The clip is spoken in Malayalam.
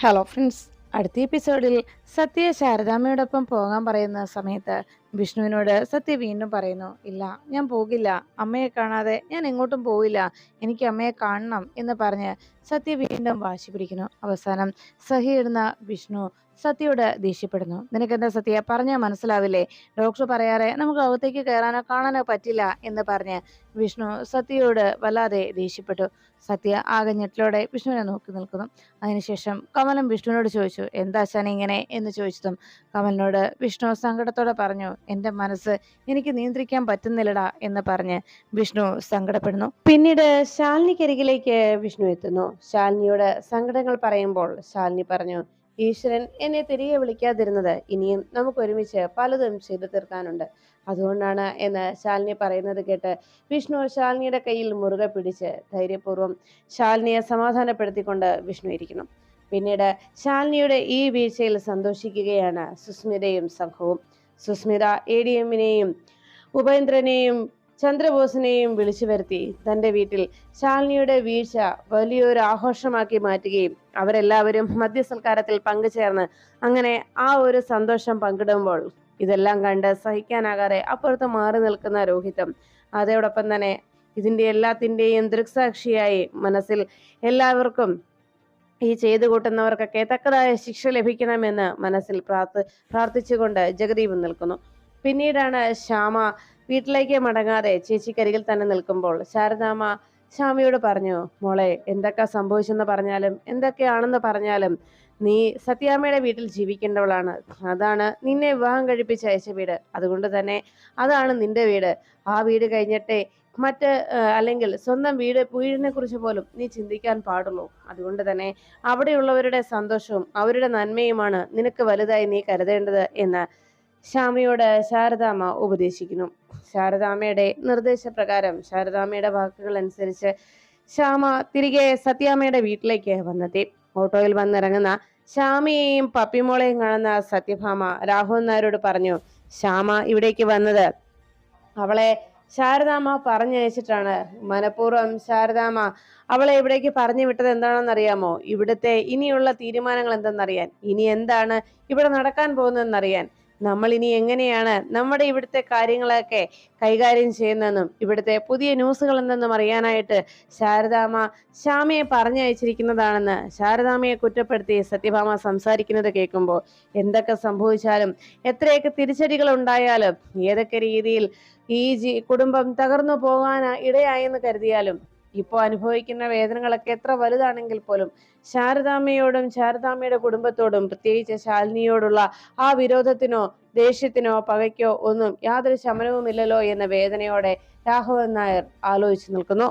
ഹലോ ഫ്രണ്ട്സ് അടുത്ത എപ്പിസോഡിൽ സത്യ ശാരദാമ്മയോടൊപ്പം പോകാൻ പറയുന്ന സമയത്ത് വിഷ്ണുവിനോട് സത്യ വീണ്ടും പറയുന്നു ഇല്ല ഞാൻ പോകില്ല. അമ്മയെ കാണാതെ ഞാൻ എങ്ങോട്ടും പോവില്ല. എനിക്ക് അമ്മയെ കാണണം എന്ന് പറഞ്ഞ് സത്യ വീണ്ടും വാശി പിടിക്കുന്നു. അവസാനം സഹിയിടുന്ന വിഷ്ണു സത്യയോട് ദേഷ്യപ്പെടുന്നു. നിനക്കെന്താ സത്യ? പറഞ്ഞാൽ മനസ്സിലാവില്ലേ? ഡോക്ടർ പറയാറെ നമുക്ക് അകത്തേക്ക് കയറാനോ കാണാനോ പറ്റില്ല എന്ന് പറഞ്ഞ് വിഷ്ണു സത്യയോട് വല്ലാതെ ദേഷ്യപ്പെട്ടു. സത്യ ആകെ ഞെട്ടിലോടെ വിഷ്ണുവിനെ നോക്കി നിൽക്കുന്നു. അതിനുശേഷം കമലം വിഷ്ണുവിനോട് ചോദിച്ചു എന്താ ശനി ഇങ്ങനെ? എന്ന് ചോദിച്ചതും കമലിനോട് വിഷ്ണു സങ്കടത്തോടെ പറഞ്ഞു എന്റെ മനസ്സ് എനിക്ക് നിയന്ത്രിക്കാൻ പറ്റുന്നില്ലടാ എന്ന് പറഞ്ഞ് വിഷ്ണു സങ്കടപ്പെടുന്നു. പിന്നീട് ശാലിനിക്കരികിലേക്ക് വിഷ്ണു എത്തുന്നു. ശാലിനിയോട് സങ്കടങ്ങൾ പറയുമ്പോൾ ശാലിനി പറഞ്ഞു ഈശ്വരൻ എന്നെ തിരികെ വിളിക്കാതിരുന്നത് ഇനിയും നമുക്ക് ഒരുമിച്ച് പലതും ചെയ്തു തീർക്കാനുണ്ട്. അതുകൊണ്ടാണ് എന്ന് ശാലിനി പറയുന്നത് കേട്ട് വിഷ്ണു ശാലിനിയുടെ കയ്യിൽ മുറുകെ പിടിച്ച് ധൈര്യപൂർവം ശാലിനിയെ സമാധാനപ്പെടുത്തിക്കൊണ്ട് വിഷ്ണു ഇരിക്കുന്നു. പിന്നീട് ശാലിനിയുടെ ഈ വീഴ്ചയിൽ സന്തോഷിക്കുകയാണ് സുസ്മിതയും സംഘവും. സുസ്മിത എ ഡി എമ്മിനെയും ഉപേന്ദ്രനെയും ചന്ദ്രബോസിനെയും വിളിച്ചു വരുത്തി തന്റെ വീട്ടിൽ ശാലിനിയുടെ വീഴ്ച വലിയൊരു ആഘോഷമാക്കി മാറ്റുകയും അവരെല്ലാവരും മദ്യസൽക്കാരത്തിൽ പങ്കുചേർന്ന് അങ്ങനെ ആ ഒരു സന്തോഷം പങ്കിടുമ്പോൾ ഇതെല്ലാം കണ്ട് സഹിക്കാനാകാതെ അപ്പുറത്ത് മാറി നിൽക്കുന്ന രോഹിതം അതോടൊപ്പം തന്നെ ഇതിന്റെ എല്ലാത്തിന്റെയും ദൃക്സാക്ഷിയായി മനസ്സിൽ എല്ലാവർക്കും ഈ ചെയ്തു കൂട്ടുന്നവർക്കൊക്കെ തക്കതായ ശിക്ഷ ലഭിക്കണമെന്ന് മനസ്സിൽ പ്രാർത്ഥ പ്രാർത്ഥിച്ചുകൊണ്ട് ജഗദീപ് നിൽക്കുന്നു. പിന്നീടാണ് ശ്യാമ വീട്ടിലേക്ക് മടങ്ങാതെ ചേച്ചിക്കരികിൽ തന്നെ നിൽക്കുമ്പോൾ ശാരദാമ്മ ശ്യാമയോട് പറഞ്ഞു മോളെ എന്തൊക്കെ സംഭവിച്ചെന്ന് പറഞ്ഞാലും എന്തൊക്കെയാണെന്ന് പറഞ്ഞാലും നീ സത്യാമ്മയുടെ വീട്ടിൽ ജീവിക്കേണ്ടവളാണ്. അതാണ് നിന്നെ വിവാഹം കഴിപ്പിച്ച് അയച്ച വീട് അതുകൊണ്ട് തന്നെ അതാണ് നിന്റെ വീട്. ആ വീട് കഴിഞ്ഞിട്ടേ മറ്റ് അല്ലെങ്കിൽ സ്വന്തം വീട് വീടിനെ കുറിച്ച് പോലും നീ ചിന്തിക്കാൻ പാടുള്ളൂ. അതുകൊണ്ട് തന്നെ അവിടെയുള്ളവരുടെ സന്തോഷവും അവരുടെ നന്മയുമാണ് നിനക്ക് വലുതായി നീ കരുതേണ്ടത് എന്ന് ശ്യാമയോട് ശാരദാമ്മ ഉപദേശിക്കുന്നു. ശാരദാമ്മയുടെ നിർദ്ദേശപ്രകാരം ശാരദാമ്മയുടെ വാക്കുകൾ അനുസരിച്ച് ശ്യാമ തിരികെ സത്യാമ്മയുടെ വീട്ടിലേക്ക് വന്നെത്തി. ഓട്ടോയിൽ വന്നിറങ്ങുന്ന ശ്യാമയെയും പപ്പിമോളെയും കാണുന്ന സത്യഭാമ രാഹുൽ നായരോട് പറഞ്ഞു ശ്യാമ ഇവിടേക്ക് വന്നത് അവളെ ശാരദാമ്മ പറഞ്ഞയച്ചിട്ടാണ് മനഃപൂർവം ശാരദാമ്മ അവളെ ഇവിടേക്ക് പറഞ്ഞു വിട്ടത് എന്താണെന്നറിയാമോ? ഇവിടുത്തെ ഇനിയുള്ള തീരുമാനങ്ങൾ എന്തെന്നറിയാൻ? ഇനി എന്താണ് ഇവിടെ നടക്കാൻ പോകുന്നതെന്നറിയാൻ? നമ്മൾ ഇനി എങ്ങനെയാണ് നമ്മുടെ ഇവിടുത്തെ കാര്യങ്ങളൊക്കെ കൈകാര്യം ചെയ്യുന്നതെന്നും ഇവിടുത്തെ പുതിയ ന്യൂസുകൾ എന്തെന്നും അറിയാനായിട്ട് ശാരദാമ്മ ശ്യാമയെ പറഞ്ഞയച്ചിരിക്കുന്നതാണെന്ന് ശാരദാമയെ കുറ്റപ്പെടുത്തി സത്യഭാമ സംസാരിക്കുന്നത് കേൾക്കുമ്പോൾ എന്തൊക്കെ സംഭവിച്ചാലും എത്രയൊക്കെ തിരിച്ചടികൾ ഉണ്ടായാലും ഏതൊക്കെ രീതിയിൽ ഈ കുടുംബം തകർന്നു പോകാൻ ഇടയായെന്ന് കരുതിയാലും ഇപ്പോൾ അനുഭവിക്കുന്ന വേദനകളൊക്കെ എത്ര വലുതാണെങ്കിൽ പോലും ശാരദാമ്മയോടും ശാരദാമ്മയുടെ കുടുംബത്തോടും പ്രത്യേകിച്ച് ശാലിനിയോടുള്ള ആ വിരോധത്തിനോ ദേഷ്യത്തിനോ പകയ്ക്കോ ഒന്നും യാതൊരു ശമനവുമില്ലല്ലോ എന്ന വേദനയോടെ രാഘവൻ നായർ ആലോചിച്ചു നിൽക്കുന്നു.